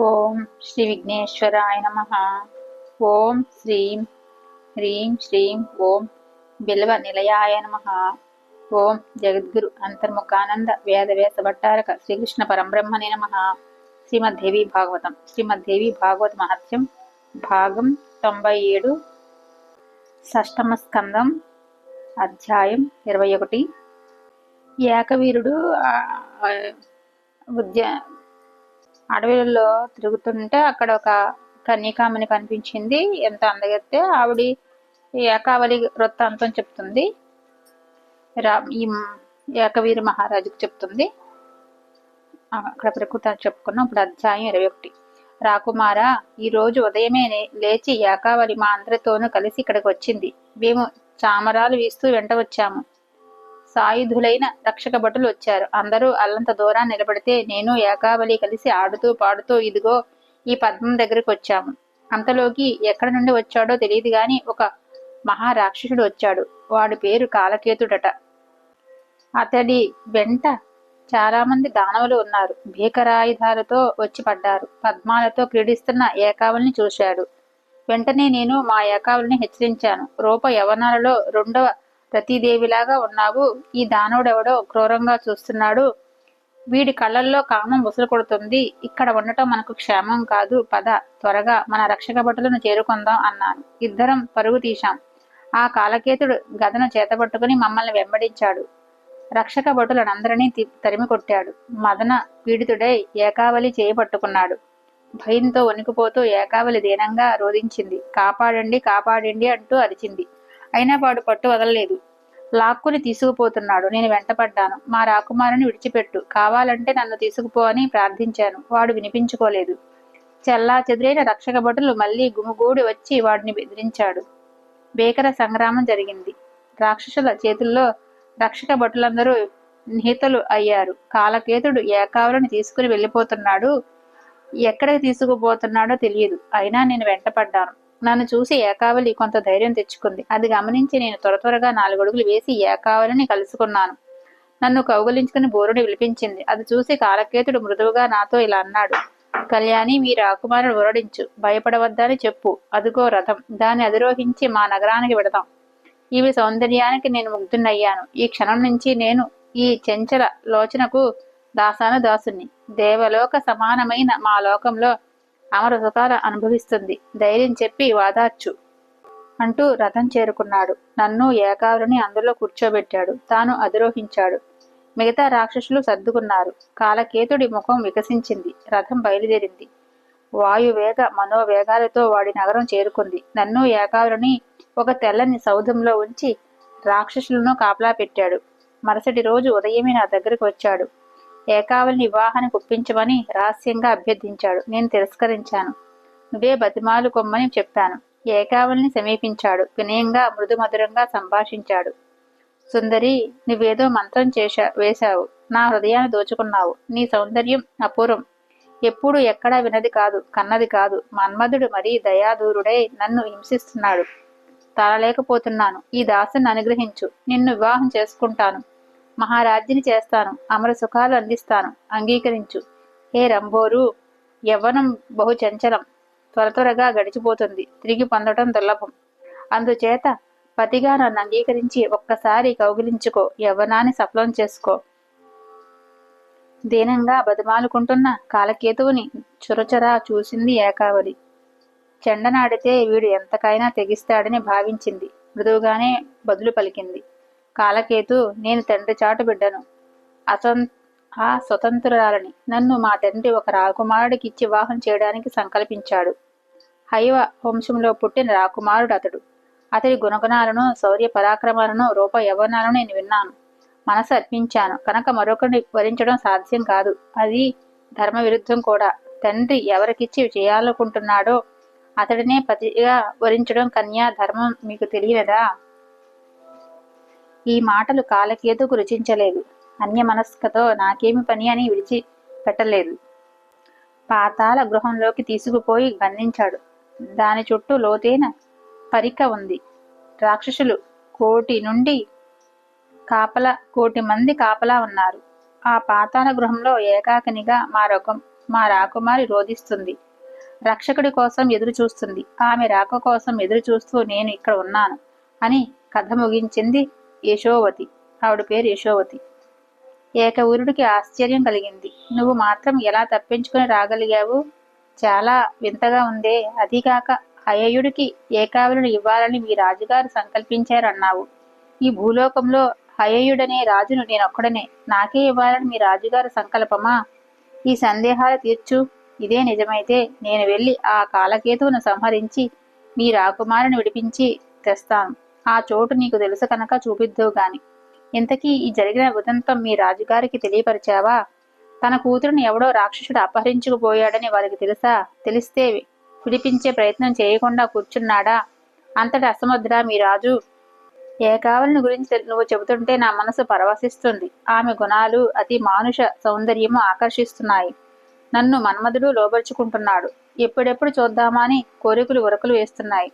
ఓం శ్రీ విఘ్నేశ్వరాయ నమ. ఓం శ్రీం హ్రీం శ్రీం ఓం బిల్వ నిలయాయ నమ. ఓం జగద్గురు అంతర్ముఖానంద వేదవేస భట్టారక శ్రీకృష్ణ పరంబ్రహ్మణే నమ. శ్రీమద్దేవి భాగవతం. శ్రీమద్దేవి భాగవత మహత్యం భాగం తొంభై ఏడు షష్టమ స్కందం అధ్యాయం ఇరవై ఒకటి. ఏకవీరుడు ఉద్య అడవిలో తిరుగుతుంటే అక్కడ ఒక కన్యకామని కనిపించింది. ఎంత అందగత్తే ఆవిడ ఏకావళి వృత్తాంతం చెప్తుంది. రా ఈ ఏకవీర మహారాజుకు చెప్తుంది. అక్కడ ప్రకృతి చెప్పుకున్నాం. ఇప్పుడు అధ్యాయం ఇరవై ఒకటి. రాకుమార ఈరోజు ఉదయమే లేచి ఏకావళి మా అందరితోనూ కలిసి ఇక్కడికి వచ్చింది. మేము చామరాలు వీస్తూ వెంట వచ్చాము. సాయుధులైన రక్షక భటులు వచ్చారు. అందరూ అల్లంత దూరం నిలబడితే నేను ఏకావళి కలిసి ఆడుతూ పాడుతూ ఇదిగో ఈ పద్మం దగ్గరికి వచ్చాము. అంతలోకి ఎక్కడి నుండి వచ్చాడో తెలియదు గాని ఒక మహారాక్షసుడు వచ్చాడు. వాడి పేరు కాలకేతుడట. అతడి వెంట చాలా మంది దానవులు ఉన్నారు. భీకరాయుధాలతో వచ్చి పడ్డారు. పద్మాలతో క్రీడిస్తున్న ఏకావలిని చూశాడు. వెంటనే నేను మా ఏకావలిని హెచ్చరించాను. రూప యవనాలలో రెండవ ప్రతిదేవిలాగా ఉన్నావు. ఈ దానవుడెవడో క్రూరంగా చూస్తున్నాడు. వీడి కళ్ళల్లో కామం ముసులు కొడుతుంది ఇక్కడ ఉండటం మనకు క్షేమం కాదు. పద త్వరగా మన రక్షక భటులను చేరుకుందాం అన్నాను. ఇద్దరం పరుగు తీశాం. ఆ కాలకేతుడు గదను చేతబట్టుకుని మమ్మల్ని వెంబడించాడు. రక్షక భటులనందరినీ తి- తరిమి కొట్టాడు. మదన పీడితుడై ఏకావలి చేయి పట్టుకున్నాడు భయంతో వణికిపోతూ ఏకావలి దీనంగా రోధించింది. కాపాడండి కాపాడండి అంటూ అరిచింది. అయినా వాడు పట్టు వదలలేదు. లాక్కుని తీసుకుపోతున్నాడు. నేను వెంటపడ్డాను. మా రాకుమారుని విడిచిపెట్టు. కావాలంటే నన్ను తీసుకుపో అని ప్రార్థించాను. వాడు వినిపించుకోలేదు. చెల్లా చెదురైన రక్షక భటులు మళ్ళీ గుమిగూడి వచ్చి వాడిని బెదిరించాడు. భీకర సంగ్రామం జరిగింది. రాక్షసుల చేతుల్లో రక్షక భటులందరూ నిహితలు అయ్యారు. కాలకేతుడు ఏకావులను తీసుకుని వెళ్ళిపోతున్నాడు. ఎక్కడికి తీసుకుపోతున్నాడో తెలియదు. అయినా నేను వెంటపడ్డాను. నన్ను చూసి ఏకావలి కొంత ధైర్యం తెచ్చుకుంది. అది గమనించి నేను త్వర త్వరగా నాలుగడుగులు వేసి ఏకావలిని కలుసుకున్నాను. నన్ను కౌగలించుకుని బోరుని విలిపించింది. అది చూసి కాలకేతుడు మృదువుగా నాతో ఇలా అన్నాడు. కళ్యాణి మీ రాకుమారుడు ఊరడించు భయపడవద్దని చెప్పు. అదుగో రథం. దాన్ని అధిరోహించి మా నగరానికి విడదాం ఇవి సౌందర్యానికి నేను ముగ్ధున్నయ్యాను ఈ క్షణం నుంచి నేను ఈ చెంచల లోచనకు దాసాను దాసుని దేవలోక సమానమైన మా లోకంలో అమర సుఖాలు అనుభవిస్తుంది. ధైర్యం చెప్పి వాదార్చు అంటూ రథం చేరుకున్నాడు. నన్ను ఏకావరిని అందులో కూర్చోబెట్టాడు. తాను అధిరోహించాడు. మిగతా రాక్షసులు సర్దుకున్నారు. కాలకేతుడి ముఖం వికసించింది. రథం బయలుదేరింది. వాయువేగ మనోవేగాలతో వాడి నగరం చేరుకుంది. నన్ను ఏకావరిని ఒక తెల్లని సౌధంలో ఉంచి రాక్షసులను కాపలా పెట్టాడు. మరుసటి రోజు ఉదయమే నా దగ్గరకు వచ్చాడు. ఏకావలిని వివాహానికి ఒప్పించమని రహస్యంగా అభ్యర్థించాడు. నేను తిరస్కరించాను. నువ్వే బతిమాలు కొమ్మని చెప్పాను. ఏకావలిని సమీపించాడు. వినయంగా మృదుమధురంగా సంభాషించాడు. సుందరి నువ్వేదో మంత్రం చేశా వేశావు. నా హృదయాన్ని దోచుకున్నావు. నీ సౌందర్యం అపూర్వం. ఎప్పుడు ఎక్కడా వినది కాదు కన్నది కాదు. మన్మధుడు మరీ దయాదూరుడై నన్ను హింసిస్తున్నాడు. తాళలేకపోతున్నాను ఈ దాసుని అనుగ్రహించు. నిన్ను వివాహం చేసుకుంటాను. మహారాజ్ని చేస్తాను. అమర సుఖాలు అందిస్తాను. అంగీకరించు. హే రంభోరు! యవ్వనం బహు చంచలం. త్వర త్వరగా గడిచిపోతుంది. తిరిగి పొందటం దుర్లభం. అందుచేత పతిగా నన్ను అంగీకరించి ఒక్కసారి కౌగిలించుకో. యవ్వనాన్ని సఫలం చేసుకో. దీనంగా బతిమాలుకుంటున్న కాలకేతువుని చురచురా చూసింది ఏకావలి. చెండనాడితే వీడు ఎంతకైనా తెగిస్తాడని భావించింది. మృదువుగానే బదులు పలికింది. కాలకేతు నేను తండ్రి చాటు బిడ్డను. అసం ఆ స్వతంత్రురాలని నన్ను మా తండ్రి ఒక రాకుమారుడికి ఇచ్చి వివాహం చేయడానికి సంకల్పించాడు. హైవ వంశంలో పుట్టిన రాకుమారుడు అతడు. అతడి గుణగుణాలను శౌర్య పరాక్రమాలను రూప యవనాలను నేను విన్నాను. మనసు అర్పించాను. కనుక మరొకరిని వరించడం సాధ్యం కాదు. అది ధర్మ విరుద్ధం కూడా. తండ్రి ఎవరికిచ్చి చేయాలనుకుంటున్నాడో అతడినే పతిగా వరించడం కన్యా ధర్మం మీకు తెలియదా ఈ మాటలు కాలకేతుకు రుచించలేదు అన్యమనస్కతో నాకేమి పని అని విడిచి పెట్టలేదు పాతాల గృహంలోకి తీసుకుపోయి బంధించాడు. దాని చుట్టూ లోతైన పరిక ఉంది. రాక్షసులు కోటి నుండి కాపలా కోటి మంది కాపలా ఉన్నారు. ఆ పాతాళ గృహంలో ఏకాకినిగా మా రొగం మా రాకుమారి రోధిస్తుంది. రక్షకుడి కోసం ఎదురు చూస్తుంది ఆమె రాక కోసం ఎదురు చూస్తూ నేను ఇక్కడ ఉన్నాను అని కథ ముగించింది యశోవతి. ఆవిడ పేరు యశోవతి. ఏకవీరుడికి ఆశ్చర్యం కలిగింది. నువ్వు మాత్రం ఎలా తప్పించుకుని రాగలిగావు? చాలా వింతగా ఉందే. అదిగాక హయయుడికి ఏకావులను ఇవ్వాలని మీ రాజుగారు సంకల్పించారన్నావు. ఈ భూలోకంలో హయయుడనే రాజును నేనొక్కడనే. నాకే ఇవ్వాలని మీ రాజుగారు సంకల్పమా? ఈ సందేహాలు తీర్చు. ఇదే నిజమైతే నేను వెళ్ళి ఆ కాలకేతువును సంహరించి మీ రాకుమారుని విడిపించి తెస్తాను. ఆ చోటు నీకు తెలుసు కనుక చూపిద్దువు గాని. ఇంతకీ ఈ జరిగిన ఉదంతం మీ రాజుగారికి తెలియపరిచావా? తన కూతురుని ఎవడో రాక్షసుడు అపహరించుకుపోయాడని వారికి తెలుసా? తెలిస్తే విడిపించే ప్రయత్నం చేయకుండా కూర్చున్నాడా? అంతటి అసముద్ర మీ రాజు. ఏకావలిని గురించి నువ్వు చెబుతుంటే నా మనసు పరవశిస్తుంది. ఆమె గుణాలు అతి మానుష సౌందర్యము ఆకర్షిస్తున్నాయి. నన్ను మన్మధుడు లోబరుచుకుంటున్నాడు. ఎప్పుడెప్పుడు చూద్దామని కోరికలు ఉరకలు వేస్తున్నాయి.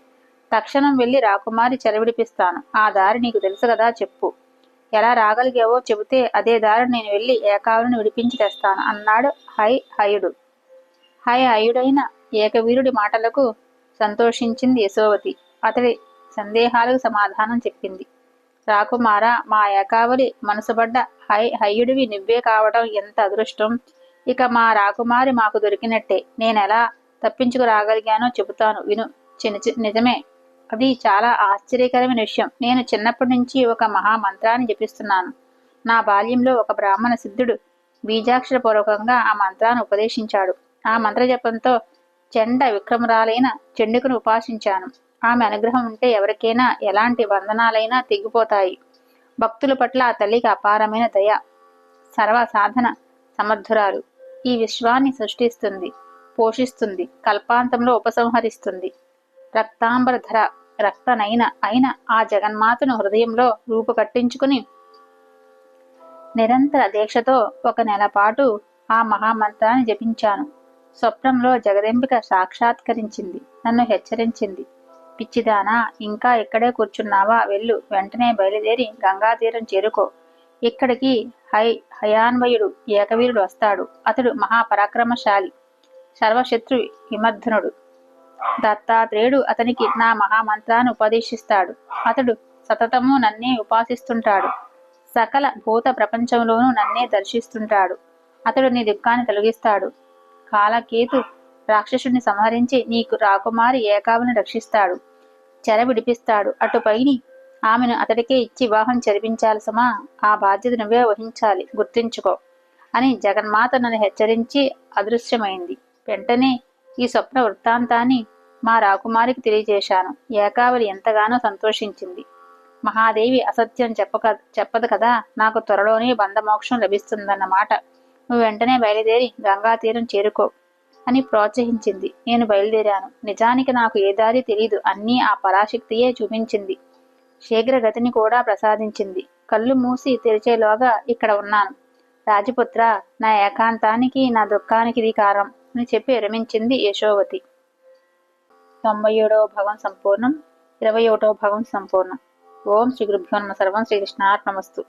తక్షణం వెళ్ళి రాకుమారి చెలవిడిపిస్తాను ఆ దారి నీకు తెలుసు కదా చెప్పు. ఎలా రాగలిగావో చెబితే అదే దారి నేను వెళ్ళి ఏకావులను విడిపించి తెస్తాను అన్నాడు హై హయుడు. హై హయుడైన ఏకవీరుడి మాటలకు సంతోషించింది యశోవతి. అతడి సందేహాలకు సమాధానం చెప్పింది. రాకుమార మా ఏకావలి మనసుబడ్డ హై హయ్యుడివి నువ్వే కావడం ఎంత అదృష్టం? ఇక మా రాకుమారి మాకు దొరికినట్టే. నేనెలా తప్పించుకు రాగలిగానో చెబుతాను. విను. నిజమే. అది చాలా ఆశ్చర్యకరమైన విషయం. నేను చిన్నప్పటి నుంచి ఒక మహామంత్రాన్ని జపిస్తున్నాను. నా బాల్యంలో ఒక బ్రాహ్మణ సిద్ధుడు బీజాక్షర పూర్వకంగా ఆ మంత్రాన్ని ఉపదేశించాడు. ఆ మంత్ర జపంతో చెండ విక్రమరాలైన చెండుకును ఉపాసించాను. ఆమె అనుగ్రహం ఉంటే ఎవరికైనా ఎలాంటి వందనాలైనా తెగిపోతాయి. భక్తుల పట్ల ఆ తల్లికి అపారమైన దయ సర్వ సాధన సమర్థురాలు. ఈ విశ్వాన్ని సృష్టిస్తుంది పోషిస్తుంది కల్పాంతంలో ఉపసంహరిస్తుంది. రక్తాంబరధర రక్తనైన అయిన ఆ జగన్మాతను హృదయంలో రూపుకట్టించుకుని నిరంతర దీక్షతో ఒక నెల పాటు ఆ మహామంత్రాన్ని జపించాను. స్వప్నంలో జగదంబిక సాక్షాత్కరించింది నన్ను హెచ్చరించింది. పిచ్చిదానా ఇంకా ఇక్కడే కూర్చున్నావా? వెళ్ళు వెంటనే బయలుదేరి గంగాతీరం చేరుకో. ఇక్కడికి హై హయాన్వయుడు ఏకవీరుడు వస్తాడు. అతడు మహాపరాక్రమశాలి సర్వశత్రు విమర్ధనుడు. దత్తాత్రేయుడు అతనికి నా మహామంత్రాన్ని ఉపదేశిస్తాడు. అతడు సతతము నన్నే ఉపాసిస్తుంటాడు. సకల భూత ప్రపంచంలోనూ నన్నే దర్శిస్తుంటాడు. అతడు నీ దుఃఖాన్ని తొలగిస్తాడు. కాలకేతు రాక్షసుడిని సంహరించి నీకు రాకుమారి ఏకావుని రక్షిస్తాడు. చెర విడిపిస్తాడు. అటుపైని ఆమెను అతడికే ఇచ్చి వివాహం చరిపించాల్సమా ఆ బాధ్యత నువ్వే వహించాలి. గుర్తించుకో అని జగన్మాత నన్ను హెచ్చరించి అదృశ్యమైంది. వెంటనే ఈ స్వప్న వృత్తాంతాన్ని మా రాకుమారికి తెలియజేశాను. ఏకావలి ఎంతగానో సంతోషించింది. మహాదేవి అసత్యం చెప్పక చెప్పదు కదా? నాకు త్వరలోనే బంధమోక్షం లభిస్తుందన్నమాట. నువ్వు వెంటనే బయలుదేరి గంగా తీరం చేరుకో అని ప్రోత్సహించింది. నేను బయలుదేరాను. నిజానికి నాకు ఏ దారి తెలీదు. అన్నీ ఆ పరాశక్తియే చూపించింది. శీఘ్రగతిని కూడా ప్రసాదించింది. కళ్ళు మూసి తెరిచేలోగా ఇక్కడ ఉన్నాను. రాజపుత్ర నా ఏకాంతానికి నా దుఃఖానికి ఇది కారణం. అని చెప్పి విరమించింది యశోవతి. తొంభై ఏడవ భాగం సంపూర్ణం ఇరవై ఒకటవ భాగం సంపూర్ణం. ఓం శ్రీ గురుభ్యో నమ సర్వం శ్రీకృష్ణార్పణమస్తు